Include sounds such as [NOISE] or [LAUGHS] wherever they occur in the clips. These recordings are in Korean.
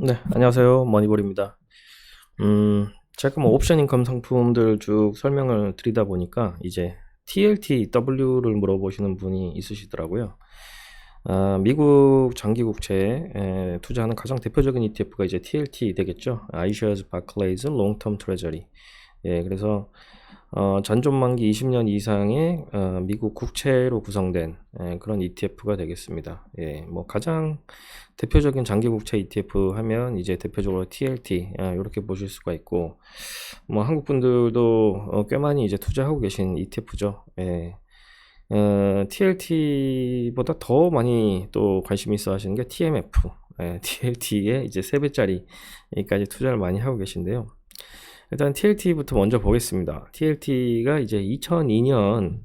네, 안녕하세요. 머니볼입니다. 음, 제가 뭐 옵션 인컴 상품들 쭉 설명을 드리다 보니까 이제 TLTW를 물어보시는 분이 있으시더라고요. 아, 미국 장기 국채에 에, 투자하는 가장 대표적인 ETF가 이제 TLT 되겠죠. Barclays Long Term Treasury. 예, 그래서 어, 잔존 만기 20년 이상의 어, 미국 국채로 구성된 예, 그런 ETF가 되겠습니다. 예, 뭐 가장 대표적인 장기 국채 ETF 하면 이제 대표적으로 TLT 아, 이렇게 보실 수가 있고 뭐 한국 분들도 어, 꽤 많이 이제 투자하고 계신 ETF죠. 예. 어, TLT보다 더 많이 또 관심 있어 하시는 게 TMF. 예, TLT에 이제 3배짜리까지 투자를 많이 하고 계신데요. 일단 TLT부터 먼저 보겠습니다. TLT가 이제 2002년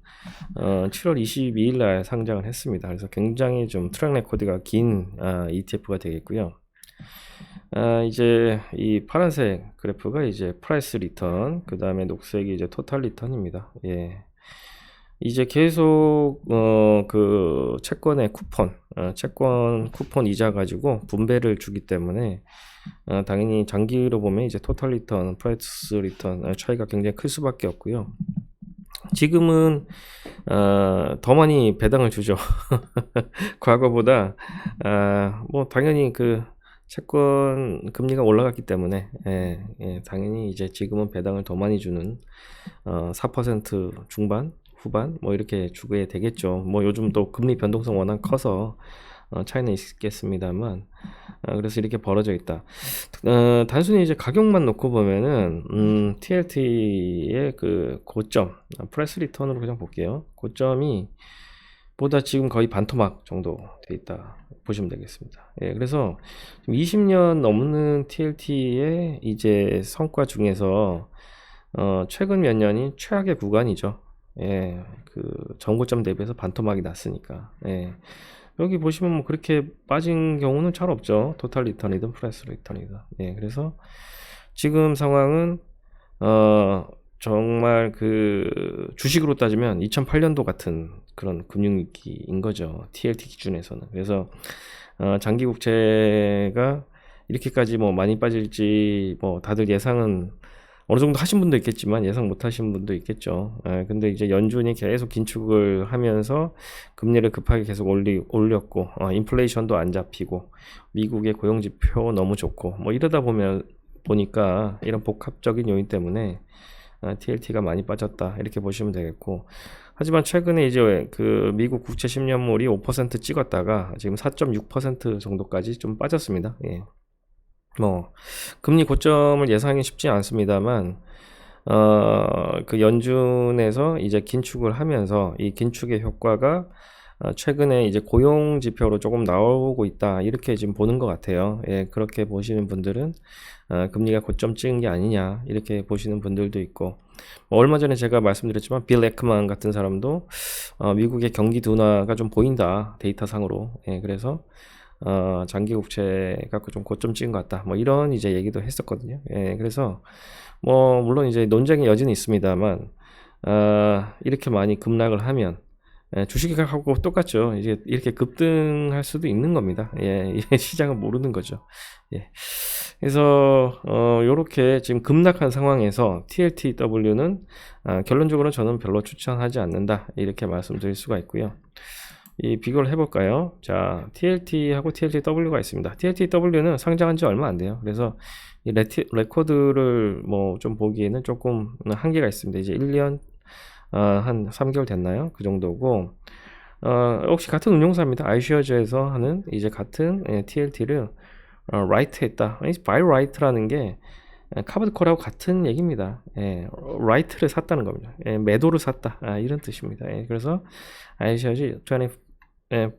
어, 7월 22일 날 상장을 했습니다. 그래서 굉장히 좀 트랙 레코드가 긴 아, ETF가 되겠고요. 아, 이제 이 파란색 그래프가 이제 프라이스 리턴, 그 다음에 녹색이 이제 토탈 리턴입니다. 예. 이제 계속 어, 그 채권의 쿠폰, 어, 채권 쿠폰 이자 가지고 분배를 주기 때문에 어, 당연히 장기로 보면 이제 토탈 리턴, 프라이스 리턴 어, 차이가 굉장히 클 수밖에 없고요. 지금은 어, 더 많이 배당을 주죠. [LAUGHS] 과거보다 아, 뭐 당연히 그 채권 금리가 올라갔기 때문에 예, 예, 당연히 이제 지금은 배당을 더 많이 주는 어, 4% 중반 후반 뭐 이렇게 주게 되겠죠. 뭐 요즘 또 금리 변동성 워낙 커서 어, 차이는 있겠습니다만 어, 그래서 이렇게 벌어져 있다. 어, 단순히 이제 가격만 놓고 보면은 음, TLT의 그 고점 프레스 리턴으로 그냥 볼게요. 고점이 보다 지금 거의 반토막 정도 돼 있다 보시면 되겠습니다. 예, 그래서 20년 넘는 TLT의 이제 성과 중에서 어, 최근 몇 년이 최악의 구간이죠. 예, 그 전고점 대비해서 반토막이 났으니까. 예. 여기 보시면 뭐 그렇게 빠진 경우는 잘 없죠. 토탈 리턴이든 프레스 리턴이든. 예, 그래서 지금 상황은 어 정말 그 주식으로 따지면 2008년도 같은 그런 금융위기인 거죠. TLT 기준에서는. 그래서 어 장기 국채가 이렇게까지 뭐 많이 빠질지 뭐 다들 예상은 어느 정도 하신 분도 있겠지만 예상 못 하신 분도 있겠죠. 예, 근데 이제 연준이 계속 긴축을 하면서 금리를 급하게 계속 올리, 올렸고, 어, 인플레이션도 안 잡히고, 미국의 고용지표 너무 좋고, 뭐 이러다 보면, 보니까 이런 복합적인 요인 때문에 어, TLT가 많이 빠졌다. 이렇게 보시면 되겠고, 하지만 최근에 이제 그 미국 국채 10년물이 5% 찍었다가 지금 4.6% 정도까지 좀 빠졌습니다. 예. 뭐 금리 고점을 예상하기 쉽지 않습니다만 어, 그 연준에서 이제 긴축을 하면서 이 긴축의 효과가 어, 최근에 이제 고용 지표로 조금 나오고 있다 이렇게 지금 보는 것 같아요. 예, 그렇게 보시는 분들은 어, 금리가 고점 찍은 게 아니냐 이렇게 보시는 분들도 있고 뭐 얼마 전에 제가 말씀드렸지만 빌 에크만 같은 사람도 어, 미국의 경기 둔화가 좀 보인다 데이터 상으로 예, 그래서 어, 장기 국채 갖고 좀 고점 찍은 것 같다. 뭐 이런 이제 얘기도 했었거든요. 예, 그래서 뭐 물론 이제 논쟁의 여지는 있습니다만 어, 이렇게 많이 급락을 하면 예, 주식하고 똑같죠. 이제 이렇게 급등할 수도 있는 겁니다. 예, [LAUGHS] 시장은 모르는 거죠. 예. 그래서 어 요렇게 지금 급락한 상황에서 TLTW는 아, 결론적으로 저는 별로 추천하지 않는다. 이렇게 말씀드릴 수가 있고요. 이 비교를 해볼까요? 자, TLT하고 TLTW가 있습니다. TLTW는 상장한 지 얼마 안 돼요. 그래서 이 레티, 레코드를 뭐 좀 보기에는 조금 한계가 있습니다. 이제 1년, 어, 한 3개월 됐나요? 그 정도고, 어, 혹시 같은 운용사입니다. 아이쉐어즈에서 하는 이제 같은 예, TLT를 어, 라이트 했다. 바이 라이트라는 게 카브드콜하고 같은 얘기입니다. 예, 라이트를 샀다는 겁니다. 예, 매도를 샀다. 아, 이런 뜻입니다. 예, 그래서 아이셔지 20 예,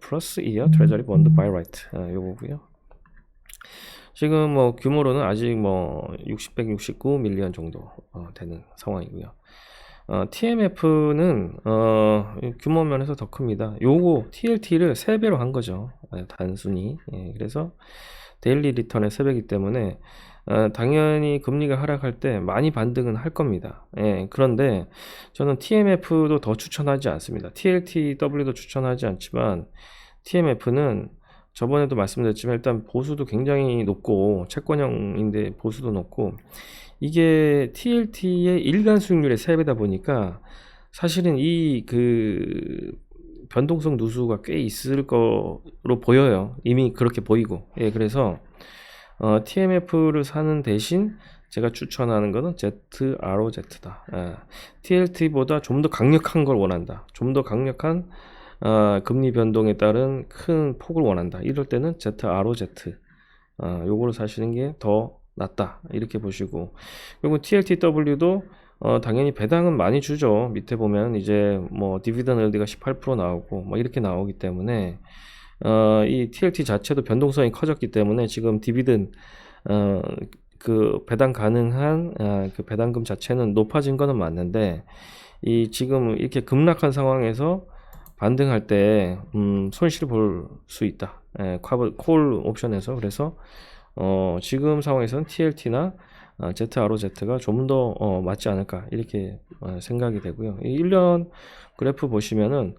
플러스 이어 트레저리 본드 바이 라이트 아, 요거고요. 지금 뭐 규모로는 아직 뭐 60, 169 밀리언 정도 어, 되는 상황이고요. 어, TMF는 어, 규모 면에서 더 큽니다. 요거 TLT를 3배로 한 거죠. 아, 단순히. 예, 그래서 데일리 리턴의 3배이기 때문에 어, 당연히 금리가 하락할 때 많이 반등은 할 겁니다. 예, 그런데 저는 TMF도 더 추천하지 않습니다. TLTW도 추천하지 않지만 TMF는 저번에도 말씀드렸지만 일단 보수도 굉장히 높고 채권형인데 보수도 높고 이게 TLT의 일간 수익률의 3배다 보니까 사실은 이 그 변동성 누수가 꽤 있을 거로 보여요. 이미 그렇게 보이고. 예, 그래서 어, TMF를 사는 대신 제가 추천하는 거는 ZROZ다. 예, TLT보다 좀 더 강력한 걸 원한다. 좀 더 강력한 어, 금리 변동에 따른 큰 폭을 원한다. 이럴 때는 ZROZ. 어, 요거를 사시는 게 더 낫다. 이렇게 보시고. 그리고 TLTW도 어, 당연히 배당은 많이 주죠. 밑에 보면 이제 뭐 디비던 LD가 18% 나오고 뭐 이렇게 나오기 때문에 어, 이 TLT 자체도 변동성이 커졌기 때문에 지금 디비든 어, 그 배당 가능한 어, 그 배당금 자체는 높아진 거는 맞는데 이 지금 이렇게 급락한 상황에서 반등할 때 음, 손실을 볼수 있다. 예, 콜, 콜 옵션에서 그래서 어, 지금 상황에서는 TLT나 어, ZROZ가 좀 더 어, 맞지 않을까 이렇게 어, 생각이 되고요. 이 1년 그래프 보시면은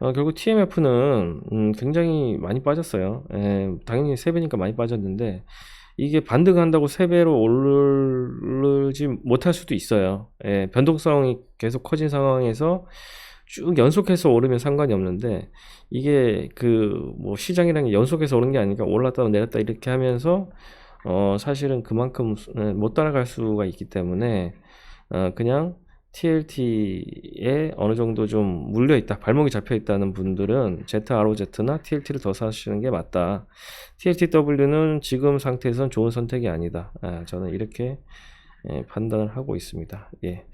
어, 결국 TMF는 음, 굉장히 많이 빠졌어요. 예, 당연히 3배니까 많이 빠졌는데 이게 반등한다고 3배로 오르지 못할 수도 있어요. 예, 변동성이 계속 커진 상황에서 쭉 연속해서 오르면 상관이 없는데 이게 그 뭐 시장이라는 게 연속해서 오른 게 아니니까 올랐다 내렸다 이렇게 하면서 어 사실은 그만큼 수- 예, 못 따라갈 수가 있기 때문에 어 그냥 TLT에 어느 정도 좀 물려 있다, 발목이 잡혀 있다는 분들은 ZROZ나 TLT를 더 사시는 게 맞다. TLTW는 지금 상태에선 좋은 선택이 아니다. 아, 저는 이렇게 예, 판단을 하고 있습니다. 예.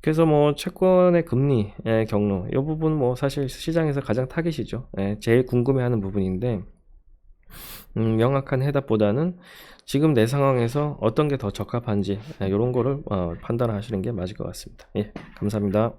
그래서 뭐 채권의 금리 의 경로 이 부분 뭐 사실 시장에서 가장 타깃이죠. 예, 제일 궁금해하는 부분인데 음, 명확한 해답보다는 지금 내 상황에서 어떤 게 더 적합한지 이런 거를 어, 판단하시는 게 맞을 것 같습니다. 예, 감사합니다.